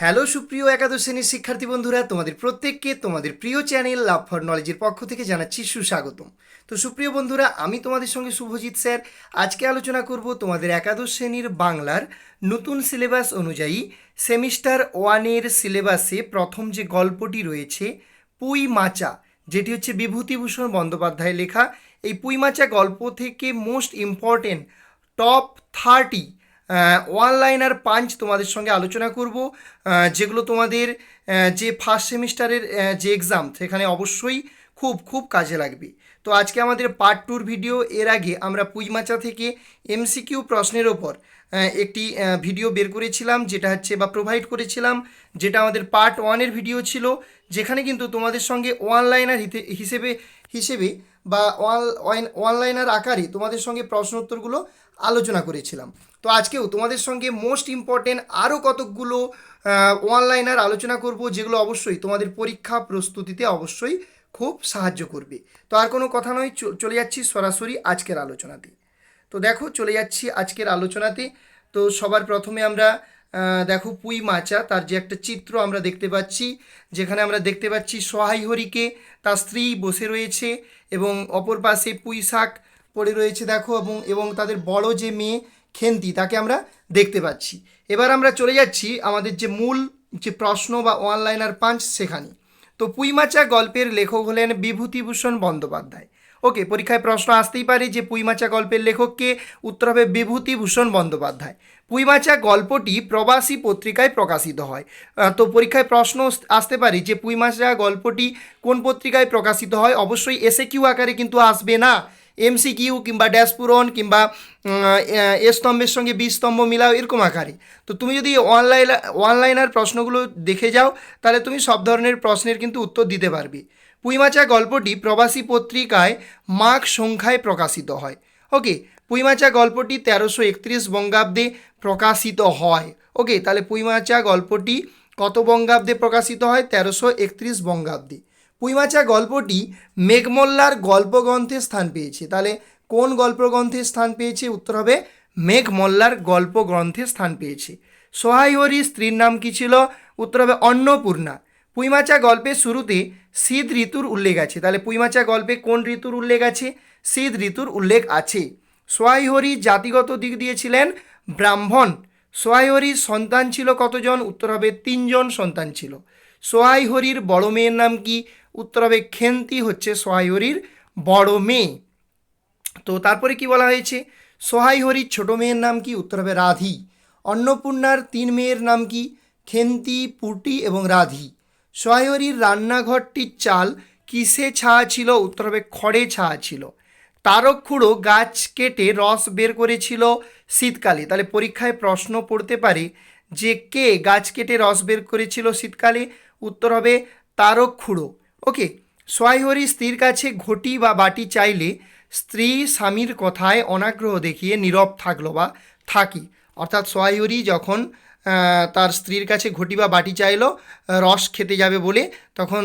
Hello সুপ্রিয় একাদশ শ্রেণির শিক্ষার্থী বন্ধুরা, তোমাদের প্রত্যেককে তোমাদের প্রিয় চ্যানেল লাভ ফর নলেজের পক্ষ থেকে জানাচ্ছি সুস্বাগতম। তো সুপ্রিয় বন্ধুরা, আমি তোমাদের সঙ্গে শুভজিৎ স্যার। আজকে আলোচনা করব তোমাদের একাদশ শ্রেণির বাংলার নতুন সিলেবাস অনুযায়ী সেমিস্টার ওয়ানের সিলেবাসে প্রথম যে গল্পটি রয়েছে, পুই মাচা, যেটি হচ্ছে বিভূতিভূষণ বন্দ্যোপাধ্যায় লেখা। এই পুই মাচা গল্প থেকে most important top thirty one liner punch তোমাদের সঙ্গে আলোচনা করব যেগুলো তোমাদের যে ফার্স্ট সেমিস্টারের যে এক্সাম সেখানে অবশ্যই খুব খুব কাজে লাগবে। তো আজকে আমাদের পার্ট টুর ভিডিও এর আগে আমরা পুইমাচা থেকে এমসিকিউ প্রশ্নের ওপর একটি ভিডিও বের করেছিলাম, যেটা হচ্ছে বা প্রোভাইড করেছিলাম, যেটা আমাদের পার্ট ওয়ানের ভিডিও ছিল, যেখানে কিন্তু তোমাদের সঙ্গে ওয়ান লাইনার হিসেবে হিসেবে বা ওয়ান ওয়ান লাইনার আকারে তোমাদের সঙ্গে প্রশ্ন উত্তরগুলো আলোচনা করেছিলাম। তো আজকেও তোমাদের সঙ্গে মোস্ট ইম্পর্টেন্ট আরও কতকগুলো ওয়ান লাইনার আলোচনা করব, যেগুলো অবশ্যই তোমাদের পরীক্ষা প্রস্তুতিতে অবশ্যই খুব সাহায্য করবে। তো আর কোনো কথা নয় চলে যাচ্ছি সরাসরি আজকের আলোচনাতে। তো দেখো, চলে যাচ্ছি আজকের আলোচনাতে। তো সবার প্রথমে আমরা দেখো পুই মাচা, তার যে একটা চিত্র আমরা দেখতে পাচ্ছি, যেখানে আমরা দেখতে পাচ্ছি সহাই হরিকে, তার স্ত্রী বসে রয়েছে এবং অপর পাশে পুঁই শাক পড়ে রয়েছে, দেখো, এবং এবং তাদের বড় যে মেয়ে খেন্তি, তাকে আমরা দেখতে পাচ্ছি। এবার আমরা চলে যাচ্ছি আমাদের যে মূল যে প্রশ্ন বা অনলাইনার পাঞ্চ সেখানে। তো পুইমাচা গল্পের লেখক হলেন বিভূতিভূষণ বন্দ্যোপাধ্যায়। ওকে, পরীক্ষায় প্রশ্ন আসতেই পারে যে পুইমাচা গল্পের লেখককে উত্তর হবে বিভূতিভূষণ বন্দ্যোপাধ্যায়। পুইমাচা গল্পটি প্রবাসী পত্রিকায় প্রকাশিত হয়। তো পরীক্ষায় প্রশ্ন আসতে পারে যে পুইমাচা গল্পটি কোন পত্রিকায় প্রকাশিত হয়? অবশ্যই এসে কিউ আকারে কিন্তু আসবে না। এমসিকিউ কিংবা ড্যাশ পূরণ কিংবা এ স্তম্ভের সঙ্গে বি স্তম্ভ মিলাও এরকম আকারে। তো তুমি যদি অনলাইন, অনলাইনার প্রশ্নগুলো দেখে যাও, তাহলে তুমি সব ধরনের প্রশ্নের কিন্তু উত্তর দিতে পারবে। পুইমাচা গল্পটি প্রবাসী পত্রিকায় মাঘ সংখ্যায় প্রকাশিত হয়। ওকে, পুইমাচা গল্পটি তেরোশো একত্রিশ বঙ্গাব্দে প্রকাশিত হয়। ওকে, তাহলে পুইমাচা গল্পটি কত বঙ্গাব্দে প্রকাশিত হয়? তেরোশো একত্রিশ বঙ্গাব্দে। পুইমাচা গল্পটি মেঘমল্লার গল্পগ্রন্থে স্থান পেয়েছে। তাহলে কোন গল্পগ্রন্থে স্থান পেয়েছে? উত্তর হবে, মেঘমল্লার গল্পগ্রন্থে স্থান পেয়েছে। সোহাই হরি স্ত্রীর নাম কি ছিল? উত্তর হবে, অন্নপূর্ণা। পুইমাচা গল্পের শুরুতে শীত ঋতুর উল্লেখ আছে। তাহলে পুইমাচা গল্পে কোন ঋতুর উল্লেখ আছে? শীত ঋতুর উল্লেখ আছে। সোয়াইহরি জাতিগত দিক দিয়েছিলেন ব্রাহ্মণ। সোহাই হরির সন্তান ছিল কতজন? উত্তর হবে তিনজন সন্তান ছিল। সোহাই হরির বড় মেয়ের নাম কি? উত্তর হবে খেন্তি হচ্ছে সোহাই হরির বড় মেয়ে। তো তারপরে কি বলা হয়েছে? সোহাই হরির ছোট মেয়ের নাম কি? উত্তর হবে রাধি। অন্নপূর্ণার তিন মেয়ের নাম কি? খেন্তি, পুটি এবং রাধি। সোহাই রান্নাঘরটির চাল কিসে ছায়া ছিল উত্তর হবে খড়ে ছায়া ছিল। তারকখুড়ো গাছ কেটে রস বের করেছিল শীতকালে। তাহলে পরীক্ষায় প্রশ্ন পড়তে পারে যে কে গাছ কেটে রস বের করেছিল শীতকালে? উত্তর হবে তারকখুড়ো ওকে সোয়াইহরি স্ত্রীর কাছে ঘটি বা বাটি চাইলে স্ত্রী স্বামীর কথায় অনাগ্রহ দেখিয়ে নীরব থাকল বা থাকি। অর্থাৎ সোয়াইহরি যখন তার স্ত্রীর কাছে ঘটি বা বাটি চাইলো রস খেতে যাবে বলে। তখন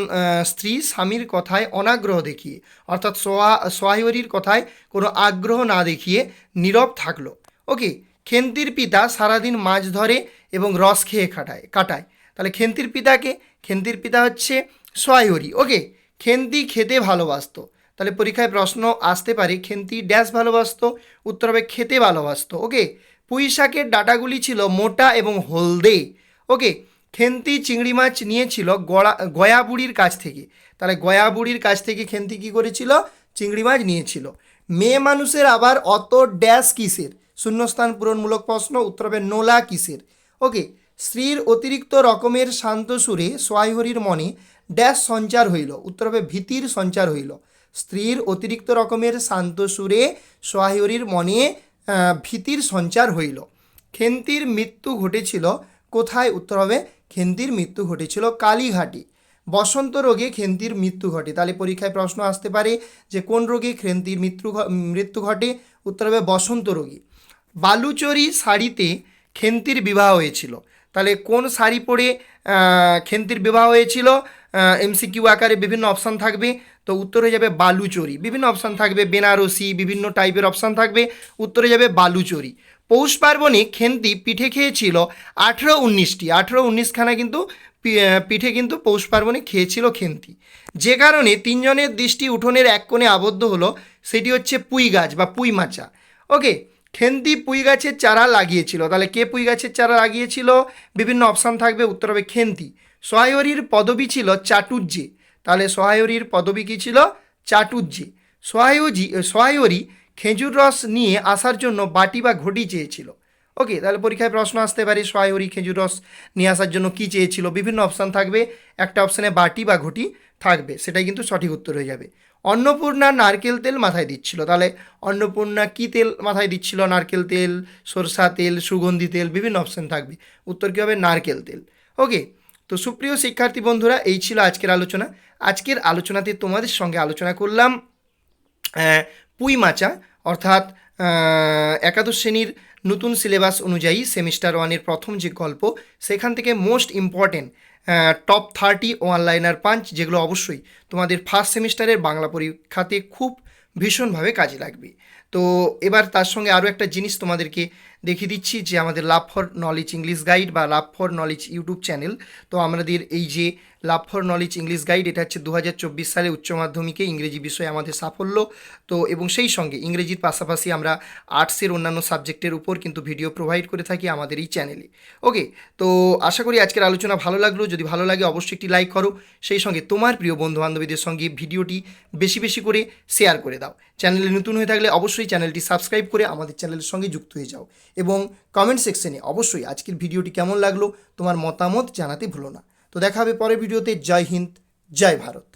স্ত্রী স্বামীর কথায় অনাগ্রহ দেখিয়ে, অর্থাৎ সোয়া সোয়াইহরির কথায় কোনো আগ্রহ না দেখিয়ে নীরব থাকল। ওকে, খেন্তির পিতা সারাদিন মাছ ধরে এবং রস খেয়ে কাটায় কাটায়। তাহলে খেন্তির পিতাকে খেন্তির পিতা হচ্ছে সোয়াইহরি ওকে, খেন্তি খেতে ভালোবাসতো। তাহলে পরীক্ষায় প্রশ্ন আসতে পারে, খেন্তি ড্যাশ ভালোবাসতো, উত্তর হবে খেতে ভালোবাসতো। ওকে পুঁই শাকের ডাটাগুলি ছিল মোটা এবং হলদে। ওকে, খেন্তি চিংড়ি মাছ নিয়েছিল গড়া, গয়াবুড়ির কাছ থেকে। তাহলে গয়াবুড়ির কাছ থেকে খেন্তি কী করেছিল? চিংড়ি মাছ নিয়েছিল। মেয়ে মানুষের আবার অত ড্যাশ কিসের? শূন্যস্থান পূরণমূলক প্রশ্ন উত্তর হবে নোলা কিসের? ওকে, স্ত্রীর অতিরিক্ত রকমের শান্ত সুরে সোয়াইহরির মনে ড্যাশ সঞ্চার হইল উত্তর হবে ভীতির সঞ্চার হইল। স্ত্রীর অতিরিক্ত রকমের শান্ত সুরে সোয়াইহরির মনে ভীতির সঞ্চার হইল। খেন্তির মৃত্যু ঘটেছিল কোথায়? উত্তর হবে, খেন্তির মৃত্যু ঘটেছিল কালীঘাটি। বসন্ত রোগে খেন্তির মৃত্যু ঘটে। তাহলে পরীক্ষায় প্রশ্ন আসতে পারে যে কোন রোগে খেন্তির মৃত্যু মৃত্যু ঘটে? উত্তর হবে, বসন্ত রোগী। বালুচরি শাড়িতে খেন্তির বিবাহ হয়েছিল। তাহলে কোন শাড়ি পরে খেন্তির বিবাহ হয়েছিল? এমসিকিউ আকারে বিভিন্ন অপশান থাকবে। তো উত্তর হয়ে যাবে বালুচরি। বিভিন্ন অপশান থাকবে, বেনারসি, বিভিন্ন টাইপের অপশান থাকবে। উত্তরে যাবে বালুচরি। পৌষ পার্বণে খেন্তি পিঠে খেয়েছিল আঠেরো উনিশটি। আঠেরো উনিশখানা কিন্তু পিঠে কিন্তু পৌষ পার্বণে খেয়েছিল খেন্তি। যে কারণে তিনজনের দৃষ্টি উঠোনের এক কোণে আবদ্ধ হলো, সেটি হচ্ছে পুঁই গাছ বা পুঁই মাচা। ওকে, খেন্তি পুঁই গাছের চারা লাগিয়েছিল। তাহলে কে পুঁই গাছের চারা লাগিয়েছিল? বিভিন্ন অপশান থাকবে, উত্তর হবে খেন্তি। সহায়রীর পদবী ছিল চাটুর্যে তাহলে সহায়রীর পদবী কী ছিল? চাটুর্যে সহায়জি সহায়রী খেজুর রস নিয়ে আসার জন্য বাটি বা ঘটি চেয়েছিল। ওকে তাহলে পরীক্ষায় প্রশ্ন আসতে পারে, সহায়রী খেজুর রস নিয়ে আসার জন্য কী চেয়েছিল? বিভিন্ন অপশান থাকবে। একটা অপশানে বাটি বা ঘটি থাকবে, সেটাই কিন্তু সঠিক উত্তর হয়ে যাবে। অন্নপূর্ণা নারকেল তেল মাথায় দিচ্ছিল। তাহলে অন্নপূর্ণা কী তেল মাথায় দিচ্ছিল? নারকেল তেল, সরষা তেল, সুগন্ধি তেল, বিভিন্ন অপশান থাকবে। উত্তর কী হবে? নারকেল তেল। ওকে তো সুপ্রিয় শিক্ষার্থী বন্ধুরা, এই ছিল আজকের আলোচনা। আজকের আলোচনাতে তোমাদের সঙ্গে আলোচনা করলাম পুঁই মাচা, অর্থাৎ একাদশ শ্রেণির নতুন সিলেবাস অনুযায়ী সেমিস্টার ওয়ানের প্রথম যে গল্প, সেখান থেকে most important top thirty one liner punch, যেগুলো অবশ্যই তোমাদের ফার্স্ট সেমিস্টারের বাংলা পরীক্ষাতে খুব ভীষণভাবে কাজে লাগবে। তো এবার তার সঙ্গে আরও একটা জিনিস তোমাদেরকে দেখিয়ে দিচ্ছি যে আমাদের love for knowledge English guide বা love for knowledge YouTube channel তো আমাদের এই যে love for knowledge English guide এটা হচ্ছে দু হাজার চব্বিশ সালে উচ্চ মাধ্যমিকে ইংরেজি বিষয়ে আমাদের সাফল্য। তো এবং সেই সঙ্গে ইংরেজির পাশাপাশি আমরা আর্টসের অন্যান্য সাবজেক্টের উপর কিন্তু ভিডিও প্রোভাইড করে থাকি আমাদের এই চ্যানেলে ওকে তো আশা করি আজকের আলোচনা ভালো লাগল। যদি ভালো লাগে অবশ্যই একটি লাইক করো। সেই সঙ্গে তোমার প্রিয় বন্ধু বান্ধবীদের সঙ্গে ভিডিওটি বেশি বেশি করে শেয়ার করে দাও। চ্যানেলে নতুন হয়ে থাকলে অবশ্যই চ্যানেলটি সাবস্ক্রাইব করে আমাদের চ্যানেলের সঙ্গে যুক্ত হয়ে যাও। এবং কমেন্ট সেকশনে অবশ্যই আজকের ভিডিওটি কেমন লাগল, তোমার মতামত জানাতে ভুলো না। তো দেখা হবে পরের ভিডিওতে জয় হিন্দ, জয় ভারত।